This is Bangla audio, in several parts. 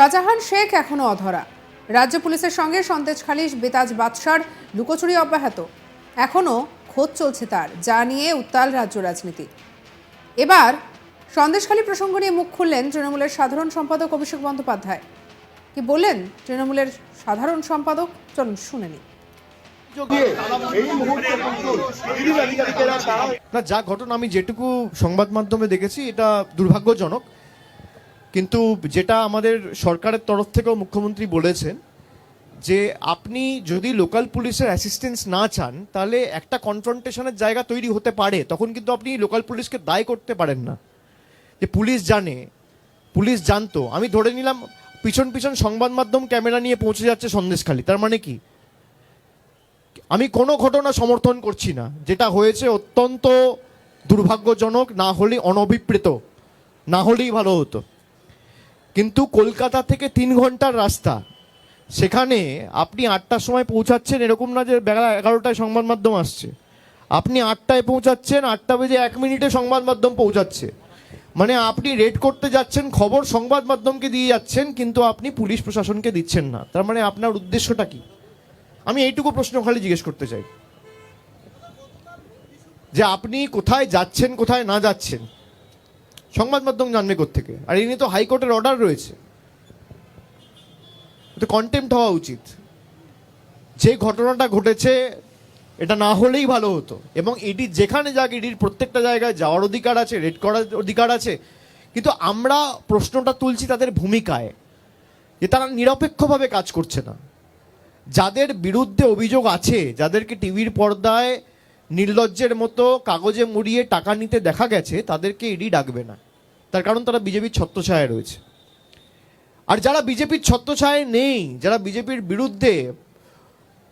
শাহজাহান শেখ এখনও অধরা। রাজ্য পুলিশের সঙ্গে সন্তেজখালী বেতাজ বাদশার লুকোচুরি অব্যাহত। এখনও খোঁজ চলছে তার, যা নিয়ে উত্তাল রাজ্য রাজনীতি। এবার সন্দেশখালী প্রসঙ্গ নিয়ে মুখ খুললেন তৃণমূলের সাধারণ সম্পাদক অভিষেক বন্দ্যোপাধ্যায়। কি বললেন তৃণমূলের সাধারণ সম্পাদক? চলুন, শুনে নিই। না, যা ঘটনা আমি যেটুকু সংবাদ মাধ্যমে দেখেছি, এটা দুর্ভাগ্যজনক। কিন্তু যেটা আমাদের সরকারের তরফ থেকেও মুখ্যমন্ত্রী বলেছেন, যে আপনি যদি লোকাল পুলিশের অ্যাসিস্ট্যান্স না চান, তাহলে একটা কনফ্রন্টেশনের জায়গা তৈরি হতে পারে, তখন কিন্তু আপনি লোকাল পুলিশকে দায় করতে পারেন না। যে পুলিশ জানে পুলিশ জানতো। আমি ধরে নিলাম, পিছন পিছন সংবাদ মাধ্যম ক্যামেরা নিয়ে পৌঁছে যাচ্ছে সন্দেশখালী, তার মানে কি? আমি কোনো ঘটনা সমর্থন করছি না, যেটা হয়েছে অত্যন্ত দুর্ভাগ্যজনক, না হলে অনভিপ্রেত, না হলেই ভালো হতো। কিন্তু কলকাতা থেকে তিন ঘণ্টার রাস্তা। সেখানে আপনি আটটার সময় পৌঁছাচ্ছেন, এরকম না যে বেলা এগারোটায় সংবাদ মাধ্যম আসছে। আপনি আটটায় পৌঁছাচ্ছেন, আটটা বেজে এক মিনিটে সংবাদ মাধ্যম পৌঁছাচ্ছে। মানে আপনি রেড করতে যাচ্ছেন, খবর সংবাদ মাধ্যমকে দিয়ে যাচ্ছেন, কিন্তু আপনি পুলিশ প্রশাসনকে দিচ্ছেন না। তার মানে আপনার উদ্দেশ্যটা কি? আমি এইটুকু প্রশ্ন খালি জিজ্ঞেস করতে চাই। যে আপনি কোথায় যাচ্ছেন, কোথায় না যাচ্ছেন? সংবাদ মাধ্যম জানবে থেকে আর এ নিয়ে তো হাইকোর্টের অর্ডার রয়েছে। তো কন্টেম্পট হওয়া উচিত। যে ঘটনাটা ঘটেছে, এটা না হলেই ভালো হতো। এবং ইডি যেখানে যাক ইডির প্রত্যেকটা জায়গায় যাওয়ার অধিকার আছে, রেড করার অধিকার আছে। কিন্তু আমরা প্রশ্নটা তুলছি তাদের ভূমিকায়, যে তারা নিরপেক্ষভাবে কাজ করছে না। যাদের বিরুদ্ধে অভিযোগ আছে, যাদেরকে টিভির পর্দায় নির্লজ্জের মতো কাগজে মুড়িয়ে টাকা নিতে দেখা গেছে, তাদেরকে ইডি ডাকবে না। তার কারণ তারা বিজেপির ছত্রছায়ায় রয়েছে। আর যারা বিজেপির ছত্রছায়ায় নেই, যারা বিজেপির বিরুদ্ধে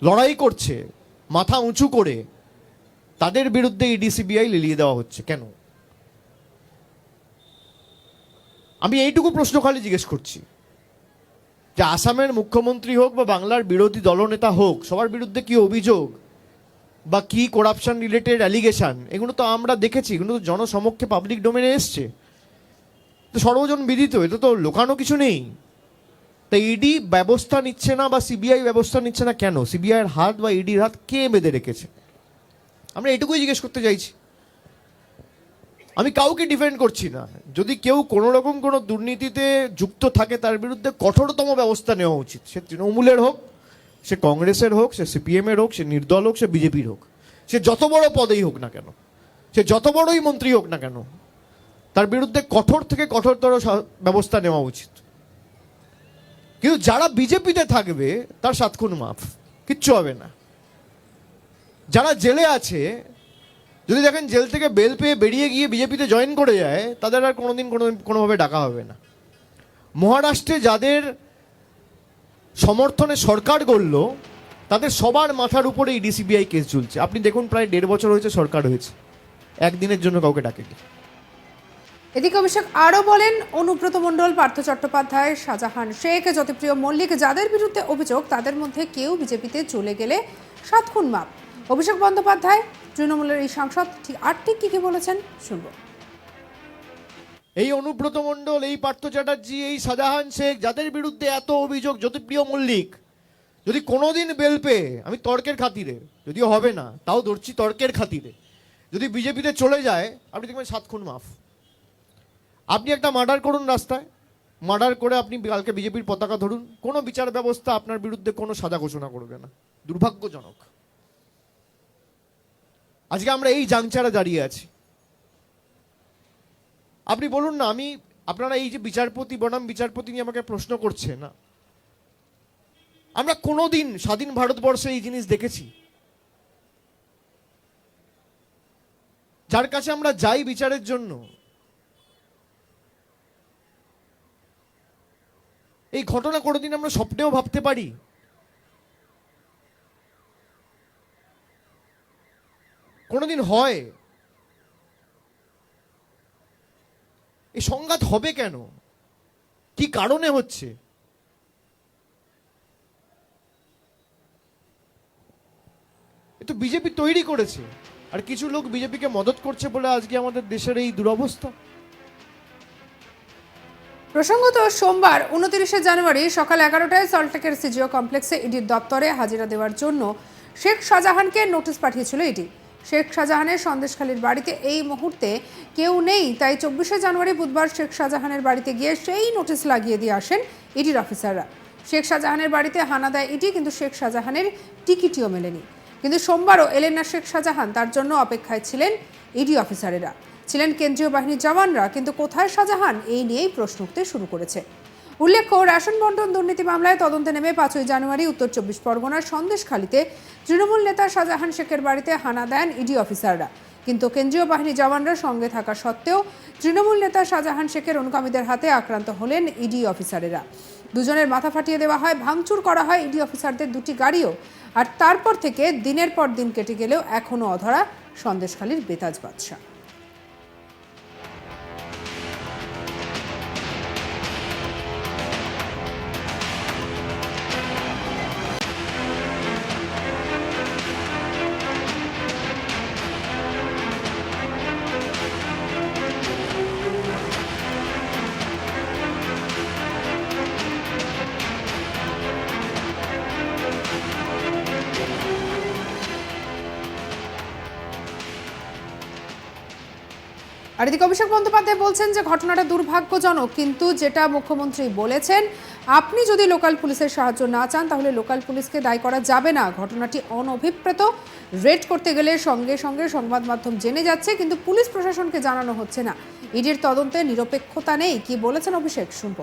লড়াই করছে, মাথা উঁচু করে, তাদের বিরুদ্ধে ইডি সিবিআই লিলিয়ে দেওয়া হচ্ছে। কেন? আমি এইটুকু প্রশ্ন খালি জিজ্ঞেস করছি। যে আসামের মুখ্যমন্ত্রী হোক বা বাংলার বিরোধী দলনেতা হোক, সবার বিরুদ্ধে কি অভিযোগ? বা কি করাপশন রিলেটেড অ্যালিগেশন এগুলো তো আমরা দেখেছি, এগুলো তো জনসমক্ষে পাবলিক ডোমেনে এসছে। তো সর্বজন বিদিত এটা তো লোকানো কিছু নেই। তা ইডি ব্যবস্থা নিচ্ছে না বা সিবিআই ব্যবস্থা নিচ্ছে না কেন? সিবিআইয়ের হাত বা ইডির হাত কে বেঁধে রেখেছে? আমরা এটুকুই জিজ্ঞেস করতে চাইছি। আমি কাউকে ডিফেন্ড করছি না। যদি কেউ কোনো রকম কোনো দুর্নীতিতে যুক্ত থাকে, তার বিরুদ্ধে কঠোরতম ব্যবস্থা নেওয়া উচিত। সে তৃণমূলের হোক সে কংগ্রেসের হোক, সে সিপিএমের হোক, সে নির্দল হোক, সে বিজেপির হোক, সে যত বড় পদেই হোক না কেন, সে যত বড়ই মন্ত্রী হোক না কেন, তার বিরুদ্ধে কঠোর থেকে কঠোরতর ব্যবস্থা নেওয়া উচিত। কিন্তু যারা বিজেপিতে থাকবে, তার সাত খুন মাফ, কিচ্ছু হবে না। যারা জেলে আছে, যদি দেখেন জেল থেকে বেল পেয়ে বেরিয়ে গিয়ে বিজেপিতে জয়েন করে যায়, তাদের আর কোনোদিন কোনো কোনোভাবে ডাকা হবে না। মহারাষ্ট্রে যাদের সমর্থনে সরকার গড়ল, তাদের সবার মাথার উপরে এই ডিসিবিআই কেস চলছে আপনি দেখুন, প্রায় দেড় বছর হয়েছে সরকার হয়েছে। একদিনের জন্য কাউকে ডাকেনি। এদিকে অভিষেক আরও বলেন, অনুব্রত মণ্ডল, পার্থ চট্টোপাধ্যায়, শাহজাহান শেখ, জ্যোতিপ্রিয় মল্লিক, যাদের বিরুদ্ধে অভিযোগ, তাদের মধ্যে কেউ বিজেপিতে চলে গেলে সাত খুন মাপ। অভিষেক বন্দ্যোপাধ্যায়, তৃণমূলের এই সাংসদ, ঠিক আর ঠিক কী কী বলেছেন, শুনব। এই অনুব্রত মণ্ডল, এই পার্থ চ্যাটার্জি, এই শাহজাহান শেখ, যাদের বিরুদ্ধে এত অভিযোগ, জ্যোতিপ্রিয় মল্লিক, যদি কোনোদিন বেল পেয়ে, আমি তর্কের খাতিরে, যদিও হবে না, তাও ধরছি তর্কের খাতিরে, যদি বিজেপিতে চলে যায়, আপনি দেখবেন সাত খুন মাফ। আপনি একটা মার্ডার করুন রাস্তায়, মার্ডার করে আপনি কালকে বিজেপির পতাকা ধরুন, কোনো বিচার ব্যবস্থা আপনার বিরুদ্ধে কোনো সাজা ঘোষণা করবে না, দুর্ভাগ্যজনক। আজকে আমরা এই জাংচারে দাঁড়িয়ে আছি। আপনি বলুন না, আমি, আপনারা এই যে বিচারপতি, বনাম বিচারপতি নিয়ে আমাকে প্রশ্ন করছে না আমরা কোনোদিন স্বাধীন ভারতবর্ষে এই জিনিস দেখেছি। যার কাছে আমরা যাই বিচারের জন্য, এই ঘটনা কোনোদিন আমরা স্বপ্নেও ভাবতে পারি। কোনোদিন হয় এই সংঘাত হবে কেন? কি কারণে হচ্ছে? তো বিজেপি তৈরি করেছে। আর কিছু লোক বিজেপিকে মদত করছে বলে আজকে আমাদের দেশের এই দুরবস্থা। প্রসঙ্গত সোমবার উনত্রিশে জানুয়ারি সকাল এগারোটায় সল্টটেকের সিজিও কমপ্লেক্সে ইডির দপ্তরে হাজিরা দেওয়ার জন্য শেখ শাহজাহানকে নোটিশ পাঠিয়েছিল ইডি। শেখ শাহজাহানের সন্দেশখালীর বাড়িতে এই মুহূর্তে কেউ নেই। তাই চব্বিশে জানুয়ারি বুধবার শেখ শাহজাহানের বাড়িতে গিয়ে সেই নোটিশ লাগিয়ে দিয়ে আসেন ইডির অফিসাররা। শেখ শাহজাহানের বাড়িতে হানা দেয় ইডি, কিন্তু শেখ শাহজাহানের টিকিটিও মেলেনি। কিন্তু সোমবারও এলেন না শেখ শাহজাহান তার জন্য অপেক্ষায় ছিলেন ইডি অফিসারেরা। ছিলেন কেন্দ্রীয় বাহিনীর জওয়ানরা, কিন্তু কোথায় শাহজাহান? এই নিয়েই প্রশ্ন উঠতে শুরু করেছে। উল্লেখ্য, রেশন বন্টন দুর্নীতি মামলায় তদন্তে নেমে পাঁচই জানুয়ারি উত্তর চব্বিশ পরগনার সন্দেশখালীতে তৃণমূল নেতা শাহজাহান শেখের বাড়িতে হানা দেন ইডি অফিসাররা। কিন্তু কেন্দ্রীয় বাহিনী জওয়ানরা সঙ্গে থাকা সত্ত্বেও তৃণমূল নেতা শাহজাহান শেখের অনুগামীদের হাতে আক্রান্ত হলেন ইডি অফিসারেরা। দুজনের মাথা ফাটিয়ে দেওয়া হয়, ভাঙচুর করা হয় ইডি অফিসারদের দুটি গাড়িও। আর তারপর থেকে দিনের পর দিন কেটে গেলেও এখনও অধরা সন্দেশখালীর বেতাজ বাদশাহ। আর এদিকে অভিষেক বন্দ্যোপাধ্যায় বলছেন যে ঘটনাটা দুর্ভাগ্যজনক, কিন্তু যেটা মুখ্যমন্ত্রী বলেছেন, আপনি যদি লোকাল পুলিশের সাহায্য না চান, তাহলে লোকাল পুলিশকে দায়ী করা যাবে না। ঘটনাটি অনভিপ্রেত। রেড করতে গেলে সঙ্গে সঙ্গে সংবাদ মাধ্যম জেনে যাচ্ছে, কিন্তু পুলিশ প্রশাসনকে জানানো হচ্ছে না। ইডির তদন্তে নিরপেক্ষতা নেই। কি বলেছেন অভিষেক? শুনব।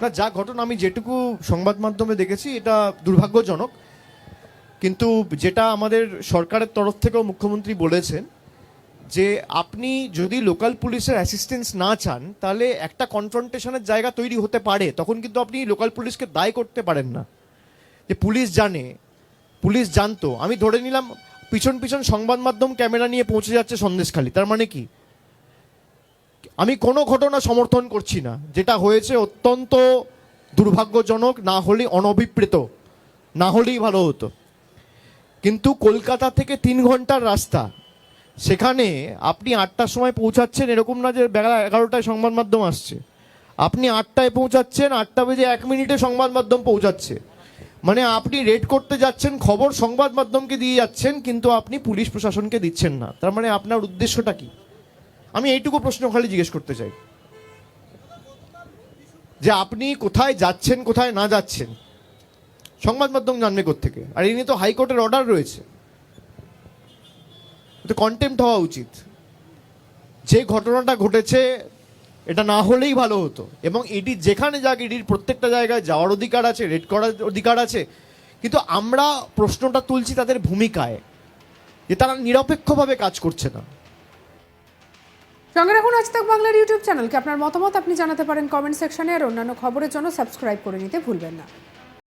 না, যা ঘটনা আমি যেটুকু সংবাদ মাধ্যমে দেখেছি, এটা দুর্ভাগ্যজনক। কিন্তু যেটা আমাদের সরকারের তরফ থেকেও মুখ্যমন্ত্রী বলেছেন যে আপনি যদি লোকাল পুলিশের অ্যাসিস্ট্যান্স না চান, তাহলে একটা কনফ্রন্টেশনের জায়গা তৈরি হতে পারে, তখন কিন্তু আপনি লোকাল পুলিশকে দায় করতে পারেন না। যে পুলিশ জানে পুলিশ জানতো। আমি ধরে নিলাম, পিছন পিছন সংবাদ মাধ্যম ক্যামেরা নিয়ে পৌঁছে যাচ্ছে সন্দেশখালী। তার মানে কি? আমি কোনো ঘটনা সমর্থন করছি না, যেটা হয়েছে অত্যন্ত দুর্ভাগ্যজনক, না হলে অনভিপ্রেত, না হলেই ভালো হতো। কিন্তু কলকাতা থেকে তিন ঘণ্টার রাস্তা সেখানে আপনি আটটার সময় পৌঁছাচ্ছেন, এরকম না যে বেলা এগারোটায় সংবাদ মাধ্যম আসছে। আপনি আটটায় পৌঁছাচ্ছেন, আটটা বেজে এক মিনিটে সংবাদ মাধ্যম পৌঁছাচ্ছে। মানে আপনি রেড করতে যাচ্ছেন, খবর সংবাদ মাধ্যমকে দিয়ে যাচ্ছেন, কিন্তু আপনি পুলিশ প্রশাসনকে দিচ্ছেন না। তার মানে আপনার উদ্দেশ্যটা কি? আমি এইটুকু প্রশ্ন খালি জিজ্ঞেস করতে চাই। যে আপনি কোথায় যাচ্ছেন, কোথায় না যাচ্ছেন? সংবাদ মাধ্যম জানবে থেকে আর এই নিয়ে তো হাইকোর্টের অর্ডার রয়েছে। তো কন্টেম্পট হওয়া উচিত। যে ঘটনাটা ঘটেছে, এটা না হলেই ভালো হতো। এবং ইডি যেখানে যাক ইডির প্রত্যেকটা জায়গায় যাওয়ার অধিকার আছে রেড করার অধিকার আছে। কিন্তু আমরা প্রশ্নটা তুলছি তাদের ভূমিকায়, যে তারা নিরপেক্ষভাবে কাজ করছে না। সঙ্গে রাখুন আজ তাক বাংলার ইউটিউব চ্যানেলকে। আপনার মতামত আপনি জানাতে পারেন কমেন্ট সেকশনে, আর অন্যান্য খবরের জন্য সাবস্ক্রাইব করে নিতে ভুলবেন না।